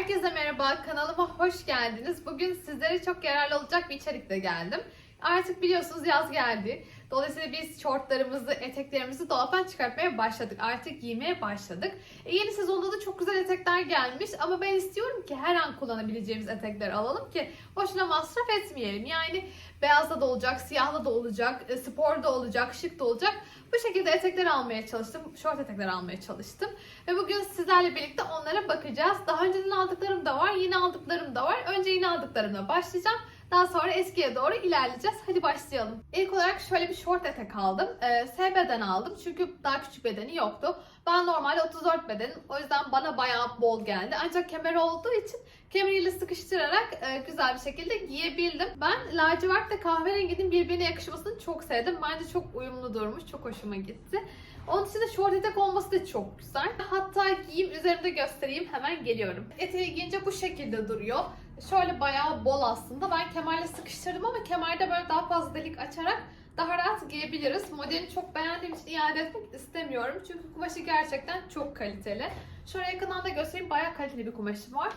Herkese merhaba, kanalıma hoş geldiniz. Bugün sizlere çok yararlı olacak bir içerikle geldim. Artık biliyorsunuz yaz geldi. Dolayısıyla biz şortlarımızı, eteklerimizi dolaptan çıkartmaya başladık. Artık giymeye başladık. E, yeni sezonda da çok güzel etekler gelmiş ama ben istiyorum ki her an kullanabileceğimiz etekleri alalım ki boşuna masraf etmeyelim. Yani beyazda da olacak, siyahda da olacak, e, spor da olacak, şık da olacak. Bu şekilde etekler almaya çalıştım, şort etekler almaya çalıştım. Ve bugün sizlerle birlikte onlara bakacağız. Daha önceden aldıklarım da var, yeni aldıklarım da var. Önce yeni aldıklarımla başlayacağım. Daha sonra eskiye doğru ilerleyeceğiz. Hadi başlayalım. İlk olarak şöyle bir şort etek aldım. Ee, S beden aldım çünkü daha küçük bedeni yoktu. Ben normalde 34 bedenim. O yüzden bana bayağı bol geldi. Ancak kemer olduğu için kemeriyle sıkıştırarak e, güzel bir şekilde giyebildim. Ben lacivert ve kahverenginin birbirine yakışmasını çok sevdim. Bence çok uyumlu durmuş. Çok hoşuma gitti. Onun dışında şort etek olması da çok güzel. Hatta giyeyim üzerimde göstereyim hemen geliyorum. Eteği giyince bu şekilde duruyor. Şöyle bayağı bol aslında. Ben kemerle sıkıştırdım ama kemerde böyle daha fazla delik açarak daha rahat giyebiliriz. Modelini çok beğendiğim için iade etmek istemiyorum. Çünkü kumaşı gerçekten çok kaliteli. Şöyle yakından da göstereyim. Bayağı kaliteli bir kumaşı var.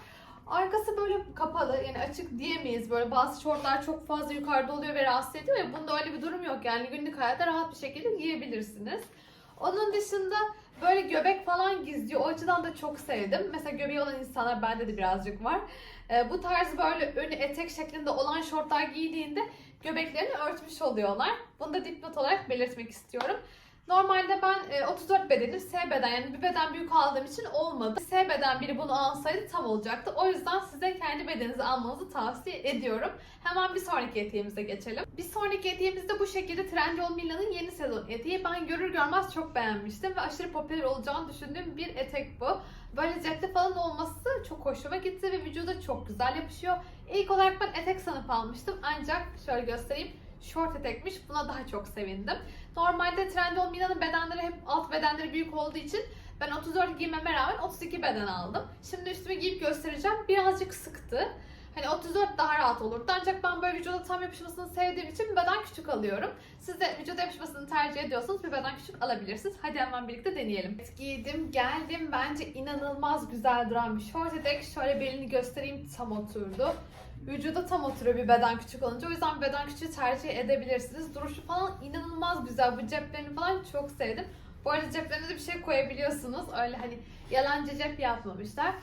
Arkası böyle kapalı yani açık diyemeyiz. Böyle bazı şortlar çok fazla yukarıda oluyor ve rahatsız ediyor ya. Bunda öyle bir durum yok. Yani günlük hayatta rahat bir şekilde giyebilirsiniz. Onun dışında böyle göbek falan gizliyor. O açıdan da çok sevdim. Mesela göbeği olan insanlar bende de birazcık var. Ee, bu tarz böyle önü etek şeklinde olan şortlar giydiğinde göbeklerini örtmüş oluyorlar. Bunu da dipnot olarak belirtmek istiyorum. Normalde ben e, 34 bedenim S beden yani bir beden büyük aldığım için olmadı. S beden biri bunu alsaydı tam olacaktı. O yüzden size kendi bedeninizi almanızı tavsiye ediyorum. Hemen bir sonraki eteğimize geçelim. Bir sonraki de bu şekilde Trendyol Mila'nın yeni sezon eteği. Ben görür görmez çok beğenmiştim ve aşırı popüler olacağını düşündüğüm bir etek bu. Böyle cepte falan olması çok hoşuma gitti ve vücuda çok güzel yapışıyor. İlk olarak ben etek sanıp almıştım ancak şöyle göstereyim short etekmiş. Buna daha çok sevindim. Normalde Trendyol Mila'nın bedenleri hep alt bedenleri büyük olduğu için ben 34 giymeme rağmen 32 beden aldım. Şimdi üstüme giyip göstereceğim. Birazcık sıktı. Hani 34 daha rahat olurdu. Ancak ben böyle vücuda tam yapışmasını sevdiğim için beden küçük alıyorum. Siz de vücuda yapışmasını tercih ediyorsanız bir beden küçük alabilirsiniz. Hadi hemen birlikte deneyelim. Evet, giydim, geldim. Bence inanılmaz güzel duran bir short etek. Şöyle belini göstereyim tam oturdu. Vücuda tam oturuyor bir beden küçük olunca. O yüzden beden küçüğü tercih edebilirsiniz. Duruşu falan inanılmaz güzel. Bu ceplerini falan çok sevdim. Bu arada ceplerinize bir şey koyabiliyorsunuz. Öyle hani yalancı cep yapmamışlar.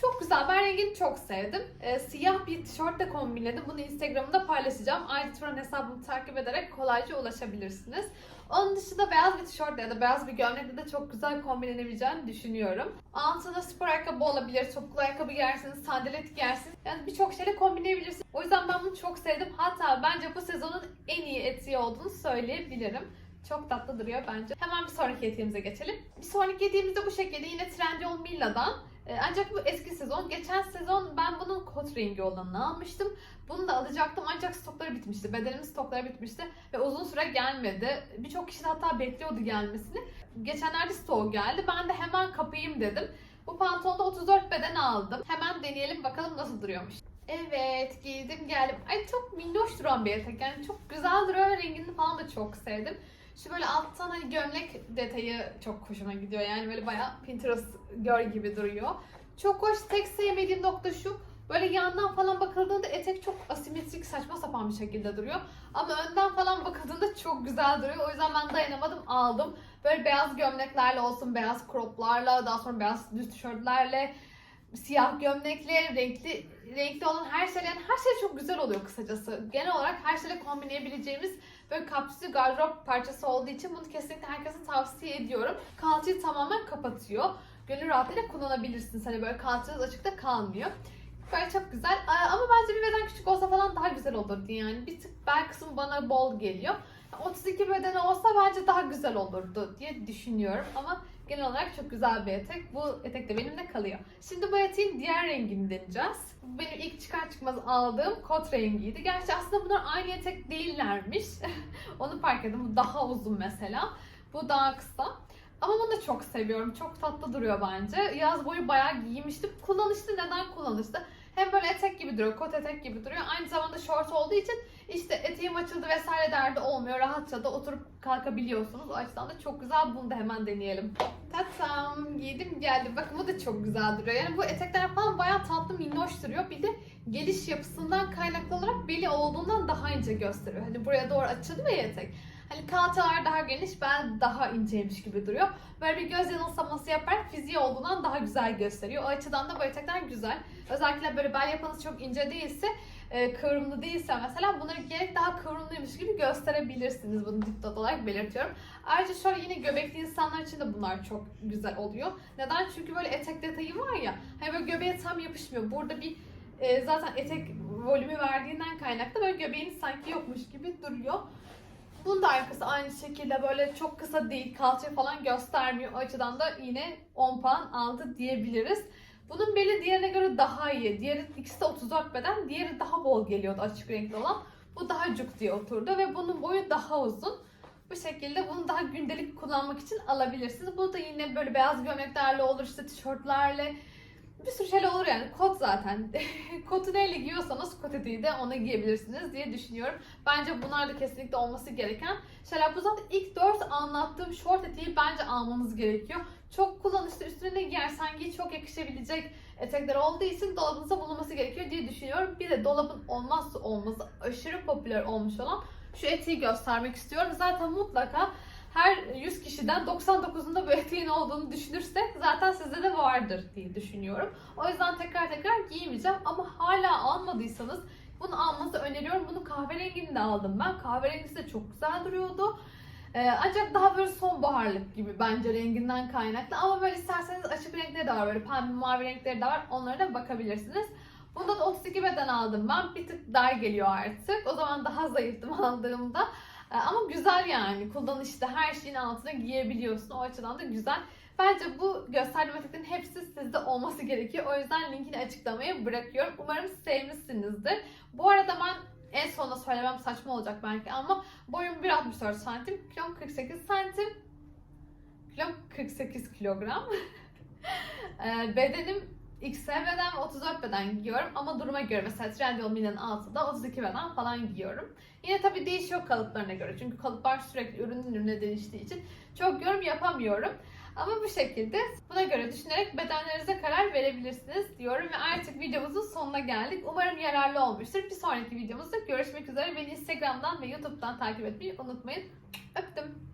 Çok güzel. Ben rengini çok sevdim. Ee, siyah bir tişörtle kombinledim. Bunu Instagram'da paylaşacağım. Ayrıca hesabımı takip ederek kolayca ulaşabilirsiniz. Onun dışında beyaz bir tişörtle ya da beyaz bir gömlekle de çok güzel kombinlenebileceğini düşünüyorum. Altına spor ayakkabı olabilir, topuklu ayakkabı giyersiniz, sandalet giyersiniz. Yani birçok şeyle kombinleyebilirsiniz. O yüzden ben bunu çok sevdim. Hatta bence bu sezonun en iyi etiği olduğunu söyleyebilirim. Çok tatlı duruyor bence. Hemen bir sonraki eteğimize geçelim. Bir sonraki eteğimiz de bu şekilde yine Trendyol Milla'dan. Ee, Ancak bu eski sezon. Geçen sezon ben bunun kot rengi olanını almıştım. Bunu da alacaktım ancak stokları bitmişti. Bedenimin stokları bitmişti ve uzun süre gelmedi. Birçok kişi de hatta bekliyordu gelmesini. Geçenlerde stok geldi. Ben de hemen kapayım dedim. Bu pantolonda 34 beden aldım. Hemen deneyelim bakalım nasıl duruyormuş. Evet giydim geldim. Ay çok minnoş duran bir etek. Yani çok güzel duruyor rengini falan da çok sevdim. Şu böyle alttan hani gömlek detayı çok hoşuma gidiyor. Yani böyle bayağı Pinterest gör gibi duruyor. Çok hoş. Tek sevmediğim nokta şu. Böyle yandan falan bakıldığında etek çok asimetrik saçma sapan bir şekilde duruyor. Ama önden falan bakıldığında çok güzel duruyor. O yüzden ben dayanamadım aldım. Böyle beyaz gömleklerle olsun, beyaz croplarla, daha sonra beyaz düz tişörtlerle, siyah gömlekle, renkli renkli olan her şeyle yani her şey çok güzel oluyor kısacası. Genel olarak her şeyle kombinleyebileceğimiz böyle kapsül gardırop parçası olduğu için bunu kesinlikle herkese tavsiye ediyorum. Kalçayı tamamen kapatıyor. Gönül rahatlığıyla kullanabilirsiniz. Hani böyle kalçanız açıkta kalmıyor. Böyle çok güzel. Ama bence bir beden küçük olsa falan daha güzel olurdu yani. Bir tık bel kısmı bana bol geliyor. 32 bedeni olsa bence daha güzel olurdu diye düşünüyorum. Ama genel olarak çok güzel bir etek. Bu etek de benimle kalıyor. Şimdi bu eteğin diğer rengini deneyeceğiz. Bu benim ilk çıkar çıkmaz aldığım kot rengiydi. Gerçi aslında bunlar aynı etek değillermiş. Onu fark ettim. Bu daha uzun mesela. Bu daha kısa. Ama bunu da çok seviyorum. Çok tatlı duruyor bence. Yaz boyu bayağı giymiştim. Kullanışlı neden kullanışlı? Hem böyle etek gibi duruyor, kot etek gibi duruyor. Aynı zamanda short olduğu için işte eteğim açıldı vesaire derdi olmuyor. Rahatça da oturup kalkabiliyorsunuz. O açıdan da çok güzel. Bunu da hemen deneyelim. Tatam giydim geldi. Bakın bu da çok güzel duruyor. Yani bu etekler falan bayağı tatlı duruyor. Bir de geliş yapısından kaynaklı olarak beli olduğundan daha ince gösteriyor. Hani buraya doğru açılıyor ya etek. Hani kalçalar daha geniş, ben daha inceymiş gibi duruyor. Böyle bir göz yanılsaması yaparak fiziği olduğundan daha güzel gösteriyor. O açıdan da bu güzel. Özellikle böyle bel yapınız çok ince değilse, e, kıvrımlı değilse mesela bunları giyerek daha kıvrımlıymış gibi gösterebilirsiniz. Bunu dipnot olarak belirtiyorum. Ayrıca şöyle yine göbekli insanlar için de bunlar çok güzel oluyor. Neden? Çünkü böyle etek detayı var ya, hani böyle göbeğe tam yapışmıyor. Burada bir e, zaten etek volümü verdiğinden kaynaklı böyle göbeğiniz sanki yokmuş gibi duruyor. Bunun da arkası aynı şekilde böyle çok kısa değil, kalça falan göstermiyor. O açıdan da yine 10 puan aldı diyebiliriz. Bunun beli diğerine göre daha iyi. Diğeri ikisi de 34 beden, diğeri daha bol geliyordu açık renkli olan. Bu daha cuk diye oturdu ve bunun boyu daha uzun. Bu şekilde bunu daha gündelik kullanmak için alabilirsiniz. Bu da yine böyle beyaz gömleklerle olur, işte tişörtlerle, bir sürü şeyle olur yani. Kot zaten. Kotu neyle giyiyorsanız kot eteği de ona giyebilirsiniz diye düşünüyorum. Bence bunlar da kesinlikle olması gereken şeyler. Bu zaten ilk 4 anlattığım short eteği bence almanız gerekiyor. Çok kullanışlı üstüne ne giyersen giy çok yakışabilecek etekler olduğu için dolabınızda bulunması gerekiyor diye düşünüyorum. Bir de dolabın olmazsa olmazı aşırı popüler olmuş olan şu eteği göstermek istiyorum. Zaten mutlaka her 100 kişiden 99'unda bu eteğin olduğunu düşünürsek zaten sizde de vardır diye düşünüyorum. O yüzden tekrar tekrar giymeyeceğim ama hala almadıysanız bunu almanızı öneriyorum. Bunu kahverengini aldım ben. Kahverengisi de çok güzel duruyordu. Ee, ancak daha böyle sonbaharlık gibi bence renginden kaynaklı. Ama böyle isterseniz açık renkleri de var. Böyle pembe mavi renkleri de var. Onlara da bakabilirsiniz. Bundan 32 beden aldım ben. Bir tık dar geliyor artık. O zaman daha zayıftım aldığımda. Ee, Ama güzel yani. Kullanışta her şeyin altına giyebiliyorsun. O açıdan da güzel. Bence bu gösterdiğim eteklerin hepsi sizde olması gerekiyor. O yüzden linkini açıklamaya bırakıyorum. Umarım sevmişsinizdir. Bu arada ben en sonunda söylemem saçma olacak belki ama boyum 1.64 santim, kilom 48 santim. Kilom 48 kilogram. Ee, bedenim XL beden ve 34 beden giyiyorum ama duruma göre mesela Trendyol Mini'nin altında 32 beden falan giyiyorum. Yine tabii değişiyor kalıplarına göre çünkü kalıplar sürekli ürünün ürüne değiştiği için çok yorum yapamıyorum. Ama bu şekilde buna göre düşünerek bedenlerinize karar verebilirsiniz diyorum ve artık videomuzun sonuna geldik. Umarım yararlı olmuştur. Bir sonraki videomuzda görüşmek üzere. Beni Instagram'dan ve YouTube'dan takip etmeyi unutmayın. Öptüm.